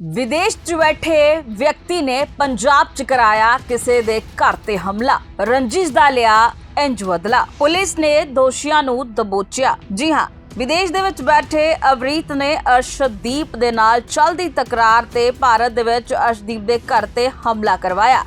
ਵਿਦੇਸ਼ 'ਚ ਬੈਠੇ ਵਿਅਕਤੀ ਨੇ ਪੰਜਾਬ 'ਚ ਕਰਾਇਆ ਕਿਸੇ ਦੇ ਘਰ ਤੇ ਹਮਲਾ। ਰੰਜਿਸ਼ ਦਾ ਲਿਆ ਇੰਜ ਬਦਲਾ। ਪੁਲਿਸ ਨੇ ਦੋਸ਼ੀਆਂ ਨੂੰ ਦਬੋਚਿਆ। ਜੀ ਹਾਂ, ਵਿਦੇਸ਼ ਦੇ ਵਿੱਚ ਬੈਠੇ ਅਵਰੀਤ ਨੇ ਅਰਸ਼ਦੀਪ ਦੇ ਨਾਲ ਚਲਦੀ ਤਕਰਾਰ ਤੇ ਭਾਰਤ ਦੇ ਵਿੱਚ ਅਰਸ਼ਦੀਪ ਦੇ ਘਰ ਤੇ ਹਮਲਾ ਕਰਵਾਇਆ।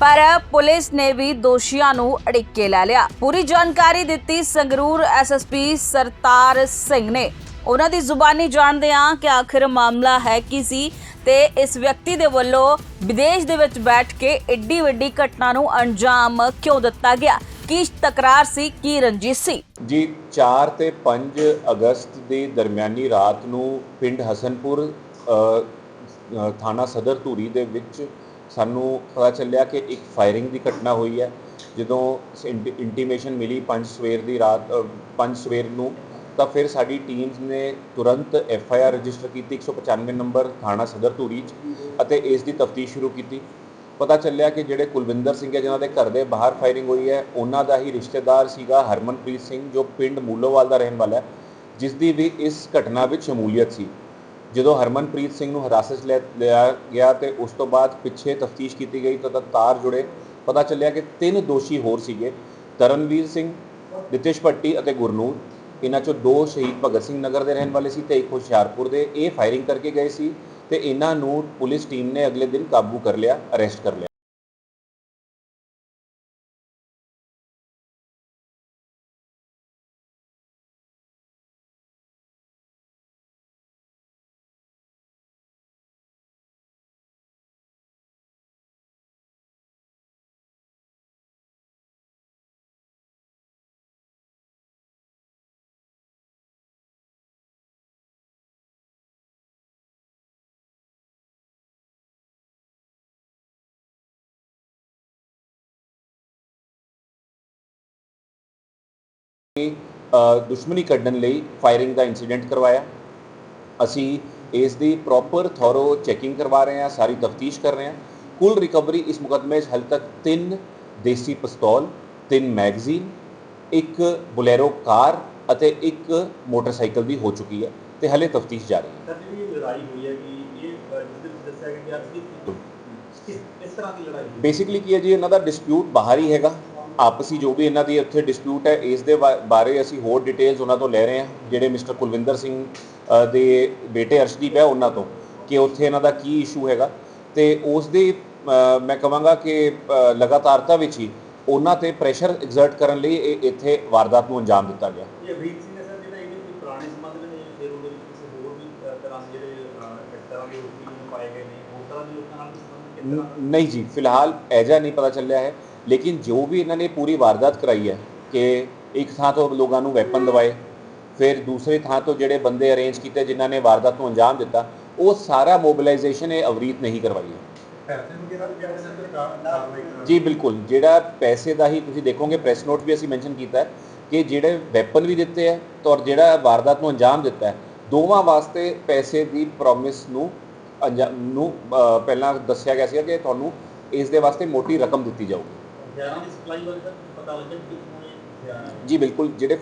ਪਰ ਪੁਲਿਸ ਨੇ ਵੀ ਦੋਸ਼ੀਆਂ ਨੂੰ ਅੜਿੱਕੇ ਲੈ ਲਿਆ। ਪੂਰੀ ਜਾਣਕਾਰੀ ਦਿੱਤੀ ਸੰਗਰੂਰ ਐਸਐਸਪੀ ਸਰਤਾਰ ਸਿੰਘ ਨੇ। ਉਹਨਾਂ ਦੀ ਜ਼ੁਬਾਨੀ ਜਾਣਦੇ ਹਾਂ ਕਿ ਆਖਿਰ ਮਾਮਲਾ ਹੈ ਕੀ ਸੀ। ਤੇ ਇਸ ਵਿਅਕਤੀ ਦੇ ਵੱਲੋਂ ਵਿਦੇਸ਼ ਦੇ ਵਿੱਚ ਬੈਠ ਕੇ ਏਡੀ ਵੱਡੀ ਘਟਨਾ ਨੂੰ ਅੰਜਾਮ ਕਿਉਂ ਦਿੱਤਾ ਗਿਆ? ਕੀ ਤਕਰਾਰ ਸੀ? ਕੀ ਰੰਜਿਸ਼ ਸੀ? ਜੀ 4 ਤੇ 5 ਅਗਸਤ ਦੀ ਦਰਮਿਆਨੀ ਰਾਤ ਨੂੰ ਪਿੰਡ ਹਸਨਪੁਰ ਥਾਣਾ ਸਦਰ ਧੂਰੀ ਦੇ ਵਿੱਚ ਸਾਨੂੰ ਪਤਾ ਚੱਲਿਆ ਕਿ ਇੱਕ ਫਾਇਰਿੰਗ ਦੀ ਘਟਨਾ ਹੋਈ ਹੈ। ਜਦੋਂ ਇੰਟੀਮੇਸ਼ਨ ਮਿਲੀ 5 ਸਵੇਰ ਦੀ ਰਾਤ 5 ਸਵੇਰ ਨੂੰ ਤਾਂ ਫਿਰ ਸਾਡੀ ਟੀਮਸ ਨੇ ਤੁਰੰਤ ਐਫ ਆਈ ਆਰ ਰਜਿਸਟਰ ਕੀਤੀ 195 ਨੰਬਰ ਥਾਣਾ ਸਦਰ ਧੂਰੀ 'ਚ, ਅਤੇ ਇਸ ਦੀ ਤਫਤੀਸ਼ ਸ਼ੁਰੂ ਕੀਤੀ। ਪਤਾ ਚੱਲਿਆ ਕਿ ਜਿਹੜੇ ਕੁਲਵਿੰਦਰ ਸਿੰਘ ਹੈ, ਜਿਨ੍ਹਾਂ ਦੇ ਘਰ ਦੇ ਬਾਹਰ ਫਾਇਰਿੰਗ ਹੋਈ ਹੈ, ਉਹਨਾਂ ਦਾ ਹੀ ਰਿਸ਼ਤੇਦਾਰ ਸੀਗਾ ਹਰਮਨਪ੍ਰੀਤ ਸਿੰਘ, ਜੋ ਪਿੰਡ ਮੂਲੋਵਾਲ ਦਾ ਰਹਿਣ ਵਾਲਾ ਹੈ, ਜਿਸ ਦੀ ਵੀ ਇਸ ਘਟਨਾ ਵਿੱਚ ਸ਼ਮੂਲੀਅਤ ਸੀ। ਜਦੋਂ ਹਰਮਨਪ੍ਰੀਤ ਸਿੰਘ ਨੂੰ ਹਿਰਾਸਤ 'ਚ ਲੈ, ਲਿਆ ਗਿਆ ਤੇ ਉਸ ਤੋਂ ਬਾਅਦ ਪਿੱਛੇ ਤਫਤੀਸ਼ ਕੀਤੀ ਗਈ ਤਾਂ ਤਾਂ ਤਾਰ ਜੁੜੇ। ਪਤਾ ਚੱਲਿਆ ਕਿ ਤਿੰਨ ਦੋਸ਼ੀ ਹੋਰ ਸੀਗੇ, ਤਰਨਵੀਰ ਸਿੰਘ, ਨਿਤਿਸ਼ ਭੱਟੀ ਅਤੇ ਗੁਰਨੂਰ। ਇਹਨਾਂ ਚੋਂ ਦੋ ਸ਼ਹੀਦ ਭਗਤ ਸਿੰਘ ਨਗਰ ਦੇ ਰਹਿਣ ਵਾਲੇ ਸੀ ਤੇ ਇੱਕ ਹੁਸ਼ਿਆਰਪੁਰ ਦੇ, ਇਹ ਫਾਇਰਿੰਗ ਕਰਕੇ ਗਏ ਸੀ ਤੇ ਇਹਨਾਂ ਨੂੰ ਪੁਲਿਸ ਟੀਮ ਨੇ ਅਗਲੇ ਦਿਨ ਕਾਬੂ ਕਰ ਲਿਆ ਅਰੈਸਟ ਕਰ ਲਿਆ। ਦੁਸ਼ਮਣੀ ਕੱਢਣ ਲਈ ਫਾਇਰਿੰਗ ਦਾ ਇਨਸੀਡੈਂਟ ਕਰਵਾਇਆ। ਅਸੀਂ ਇਸ ਦੀ ਪ੍ਰੋਪਰ ਥੋਰੋ ਚੈਕਿੰਗ ਕਰਵਾ ਰਹੇ ਹਾਂ ਸਾਰੀ ਤਫਤੀਸ਼ ਕਰ ਰਹੇ ਹਾਂ। ਕੁੱਲ ਰਿਕਵਰੀ ਇਸ ਮੁਕਦਮੇ 'ਚ ਹਾਲੇ ਤੱਕ ਤਿੰਨ ਦੇਸੀ ਪਿਸਤੌਲ ਤਿੰਨ ਮੈਗਜ਼ੀਨ ਇੱਕ ਬੁਲੇਰੋ ਕਾਰ ਅਤੇ ਇੱਕ ਮੋਟਰਸਾਈਕਲ ਦੀ ਹੋ ਚੁੱਕੀ ਹੈ ਤੇ ਹਲੇ ਤਫਤੀਸ਼ ਜਾਰੀ ਹੈ। ਸਰ ਜਿਹੜੀ ਇਹ ਲੜਾਈ ਹੋਈ ਹੈ ਕਿ ਇਹ ਅ, ਜਿਸ ਦਿਨ ਦੱਸਿਆ ਗਿਆ ਕਿ ਅੱਜ ਦੀ ਕਿਸ ਕਿਸ ਤਰ੍ਹਾਂ ਦੀ ਲੜਾਈ ਹੋਈ ਬੇਸਿਕਲੀ ਕੀ ਹੈ ਜੀ ਇਹਨਾਂ ਦਾ ਡਿਸਪਿਊਟ ਬਾਹਰ ਹੀ ਹੈਗਾ। ਆਪਸੀ ਜੋ ਵੀ ਇਹਨਾਂ ਦੀ ਉੱਥੇ ਡਿਸਪਿਊਟ ਹੈ ਇਸ ਦੇ ਬਾਰੇ ਅਸੀਂ ਹੋਰ ਡਿਟੇਲਸ ਉਹਨਾਂ ਤੋਂ ਲੈ ਰਹੇ ਹਾਂ ਜਿਹੜੇ ਮਿਸਟਰ ਕੁਲਵਿੰਦਰ ਸਿੰਘ ਦੇ ਬੇਟੇ ਅਰਸ਼ਦੀਪ ਹੈ ਉਹਨਾਂ ਤੋਂ ਕਿ ਉੱਥੇ ਇਹਨਾਂ ਦਾ ਕੀ ਇਸ਼ੂ ਹੈਗਾ। ਤੇ ਉਸ ਦੇ ਮੈਂ ਕਹਾਂਗਾ ਕਿ ਲਗਾਤਾਰਤਾ ਵਿੱਚ ਹੀ ਉਹਨਾਂ ਤੇ ਪ੍ਰੈਸ਼ਰ ਐਗਜ਼ਰਟ ਕਰਨ ਲਈ ਇਹ ਇੱਥੇ ਵਾਰਦਾਤ ਨੂੰ ਅੰਜਾਮ ਦਿੱਤਾ ਗਿਆ। ਇਹ ਅਵਰੀਤ ਸਿੰਘ ਨੇ ਸਰ ਜਿਹੜਾ ਇਹਦੇ ਕੋਈ ਪੁਰਾਣੇ ਸੰਬੰਧ ਨੇ ਜਾਂ ਫਿਰ ਉਹਦੇ ਵਿੱਚ ਕਿਸੇ ਹੋਰ ਵੀ ਅ, ਤਰ੍ਹਾਂ ਦੇ ਜਿਹੜੇ ਅ, ਇਸ ਤਰ੍ਹਾਂ ਦੇ ਲੋਕੀ ਨੂੰ ਪਾਏ ਗਏ ਨੇ ਹੋਰ ਤਰ੍ਹਾਂ ਦੇ ਲੋਕਾਂ ਨਾਲ ਵੀ ਸੰਬੰਧ ਕਿਸ ਤਰ੍ਹਾਂ ਨ- ਨਹੀਂ ਜੀ ਫਿਲਹਾਲ ਐਜਾ ਨਹੀਂ ਪਤਾ ਚੱਲਿਆ ਹੈ। ਲੇਕਿਨ ਜੋ ਵੀ ਇਹਨਾਂ ਨੇ ਪੂਰੀ ਵਾਰਦਾਤ ਕਰਾਈ ਹੈ ਕਿ ਇੱਕ ਥਾਂ ਤੋਂ ਲੋਕਾਂ ਨੂੰ ਵੈਪਨ ਦਵਾਏ ਫਿਰ ਦੂਸਰੀ ਥਾਂ ਤੋਂ ਜਿਹੜੇ ਬੰਦੇ ਅਰੇਂਜ ਕੀਤੇ ਜਿਨ੍ਹਾਂ ਨੇ ਵਾਰਦਾਤ ਨੂੰ ਅੰਜਾਮ ਦਿੱਤਾ ਉਹ ਸਾਰਾ ਮੋਬਿਲਾਈਜੇਸ਼ਨ ਇਹ ਅਵਰੀਤ ਨਹੀਂ ਕਰਵਾਈ ਹੈ। ਜੀ ਬਿਲਕੁਲ। ਜਿਹੜਾ ਪੈਸੇ ਦਾ ਹੀ ਤੁਸੀਂ ਦੇਖੋਗੇ ਪ੍ਰੈਸ ਨੋਟ ਵੀ ਅਸੀਂ ਮੈਂਸ਼ਨ ਕੀਤਾ ਹੈ ਕਿ ਜਿਹੜੇ ਵੈਪਨ ਵੀ ਦਿੱਤੇ ਹੈ ਤੇ ਔਰ ਜਿਹੜਾ ਵਾਰਦਾਤ ਨੂੰ ਅੰਜਾਮ ਦਿੱਤਾ ਹੈ ਦੋਵਾਂ ਵਾਸਤੇ ਪੈਸੇ ਦੀ ਪ੍ਰੋਮਿਸ ਨੂੰ ਅੰਜਾਮ ਨੂੰ ਪਹਿਲਾਂ ਦੱਸਿਆ ਗਿਆ ਸੀ ਕਿ ਤੁਹਾਨੂੰ ਇਸ ਦੇ ਵਾਸਤੇ ਮੋਟੀ ਰਕਮ ਦਿੱਤੀ ਜਾਊਗੀ। ਹਥਿਆਰਾਂ ਦੀ ਸਪਲਾਈ ਬਾਰੇ ਸਰ ਪਤਾ ਲੱਗਿਆ ਕਿ ਕਿੱਥੋਂ ਇਹ ਹਥਿਆਰ ਆਏ? ਜੀ, ਬਿਲਕੁਲ, ਜਿਹੜੇ